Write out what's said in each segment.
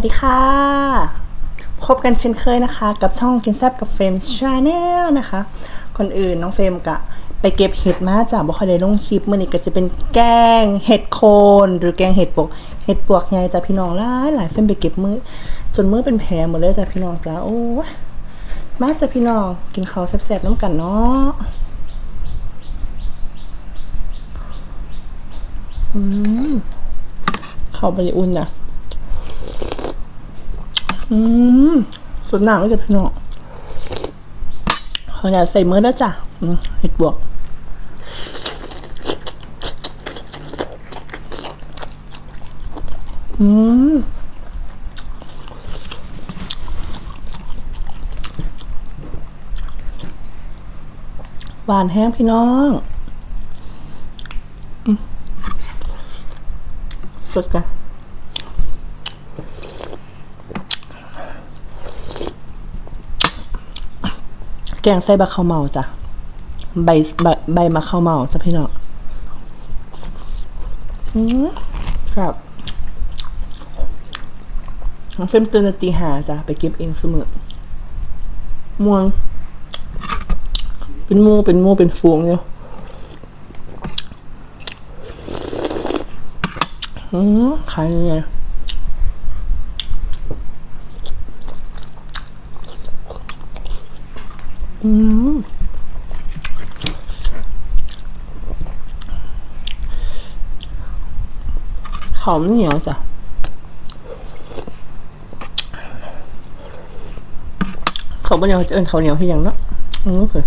สวัสดีค่ะ พบกันเช่นเคยนะคะ กับช่องกินแซบกับเฟมชาแนลนะคะ คนอื่นน้องเฟมกะไปเก็บเห็ดมาจากบ่คอยได้ลงคลิปมื่อนี้ก็จะเป็นแกงเห็ดโคน หรือแกงเห็ดปวกเห็ดปวกใหญ่จ้ะพี่น้องหลายหลายเฟมไปเก็บมือจนมือเป็นแผลหมดเลยจ้ะพี่น้องจ้ะโอ้มาจ้ะพี่น้องกินข้าวแซ่บๆน้ำกันเนาะอืมข้าวบริอุ่นน่ะ อืมสุดหนักเลยจ้ะพี่น้องเขาอยากใส่มือแล้วจ้ะเห็ดบวกอืมหวานแห้งพี่น้องอสดกัน แกงใส่บะข้าวเมาจ้ะใบใบใบมะข้าวเมาจ้ะพี่น้องอืมครับน้องเฟรมตื่นตีหาจ้ะไปเก็บเองเสมอม่วง เป็นมูเป็นมูเป็นฟูงเนี่ยอืมขายยังไง อืมขาวมันเหนียวจ้ะเขาไม่เหนียวจะเอินเขาเหนียวให้ยังเนาะอือคือ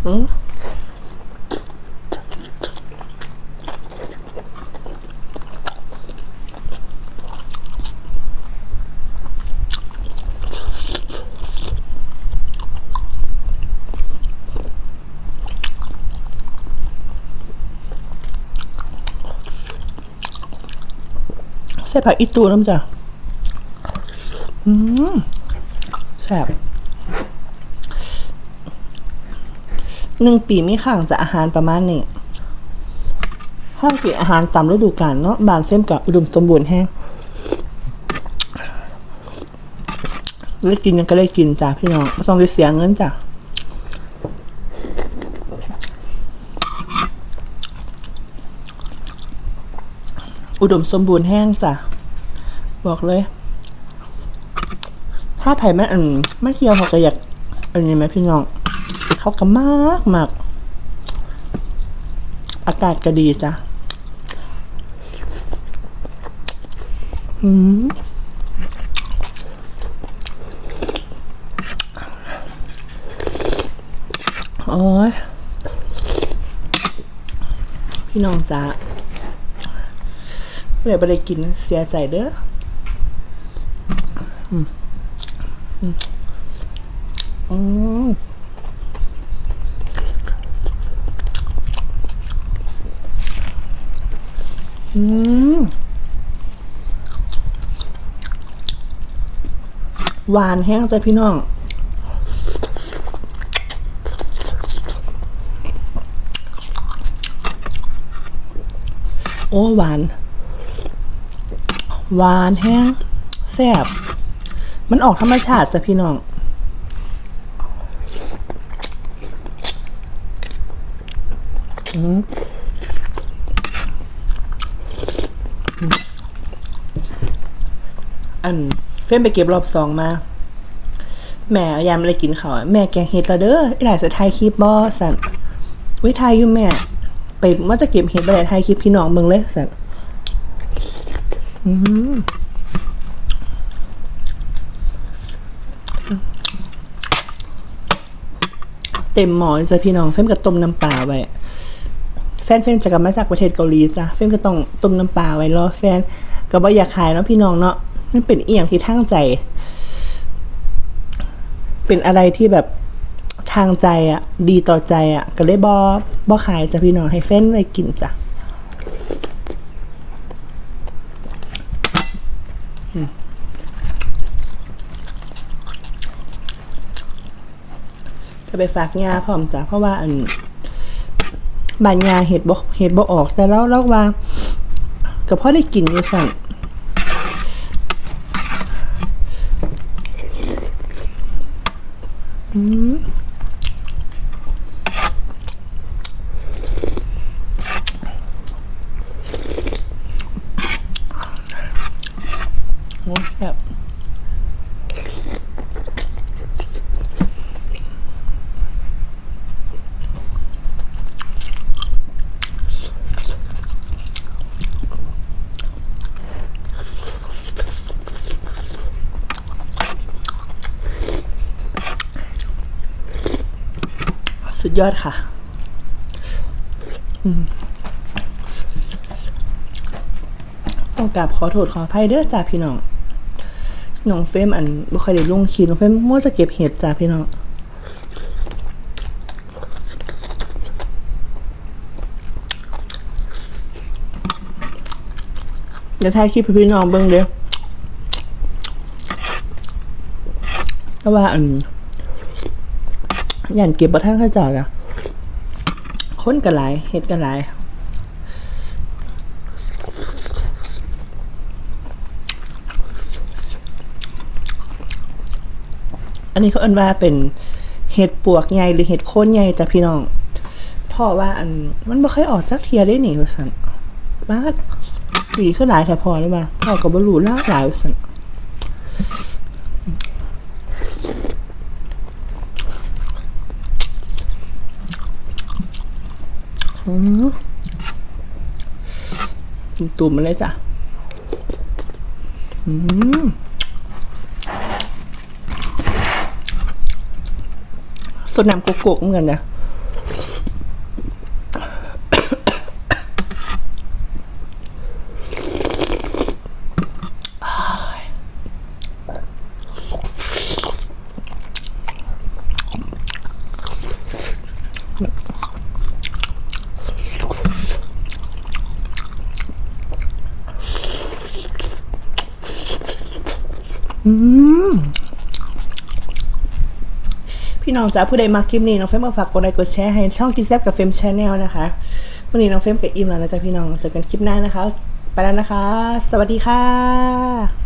เคอื ใส่ผักอีตูน้ำจ้ะอืมแซ่บหนึ่งปีไม่ขังจะอาหารประมาณนี้ห้องปีอาหารตามฤดูกาลเนาะบานเส้นกับอุดมสมบูรณ์แห้งได้กินยังก็ได้กินจ้ะพี่น้องไม่ต้องได้เสียเงินจ้ะ อุดมสมบูรณ์แห้งจ้ะ บอกเลย ถ้าไผ่แม่อันไม่เที่ยวเขาก็อยากอันนี้ไหมพี่น้องเขาก็มากมากอากาศก็ดีจ้ะอืมโอ้ยพี่น้องจ้า เมื่ไหร่ไปได้กินเสียใจเด้ออืมอืมอืมอืมหวานแห้งจ้ะพี่น้อง โอ้หวาน หวานแห้งแซ่บมันออกธรรมชาติจ้ะพี่น้องอืมอันเฟ้นไปเก็บรอบสองมา แม่ยามอะไรกินเขาวอะแม่แกงเห็ดละเด้อไอ้หลายสไทยคลิปบอสันวิทายอยู่แม่ ไปว่าจะเก็บเห็ดไปไหนไทยคลิปพี่น้องเบิ่งเลยสัน เต็มหมอนจ้ะพี่น้อง เฟ้มก็ต้มน้ำปลาไว้ แฟนเฟนจะกลับมาจากประเทศเกาหลีจ้ะเฟนก็ต้องต้มน้ำปลาไว้รอแฟนก็บ่อยากขายเนาะพี่น้องเนาะมันเป็นอียงที่ทั้งใจ เป็นอะไรที่แบบทางใจอะดีต่อใจอะ่ะก็เลยบอบอขายจ้ะพี่น้องให้แฟนไว้กินจ้ะ จะไปฝากยาพร้อมจ้ะเพราะว่าอันบานยาเห็ดบกเห็ดบกออก แต่แล้วเราว่ากับพ่อได้กลิ่นอยู่สั่นอืม สุดยอดค่ะ ต้องกราบขอโทษขออภัยเด้อจ้าพี่น้อง น้องเฟมอันบ่ค่อยได้ลงคลิปน้องเฟมมัวแต่เก็บเห็ดจ้าพี่น้องเดี๋ยวถ่ายคลิปพี่น้องเบิ่งเด้อแต่ว่าอัน ย่านเก็บบ่ทันเขาเจ้าจ้ะคนก็หลายเฮ็ดก็หลายอันนี้เขาเอิ้นว่าเป็นเห็ดปวกใหญ่หรือเห็ดโคนใหญ่จ้ะพี่น้องเพราะว่าอันมันบ่เคยออกจักเทียได้หนี่ว่าซั่นบ้าดีขึ้นหลายแต่พอเปล่าพ่อก็บ่รู้หลาหลายว่าซั่น ตุ่มๆมาเลยจ้ะอืมสดน้ำโกโก้เหมือนกันนะ พี่น้องจ้าผู้ใดมาคลิปนี้น้องเฟมก็ฝากกดไลค์กดแชร์ให้ช่องกินแซบกับเฟมชาแนลนะคะวันนี้น้องเฟมกับอิมแล้วนะจ๊ะพี่น้องเจอกันคลิปหน้านะคะ ไปแล้วนะคะ สวัสดีค่ะ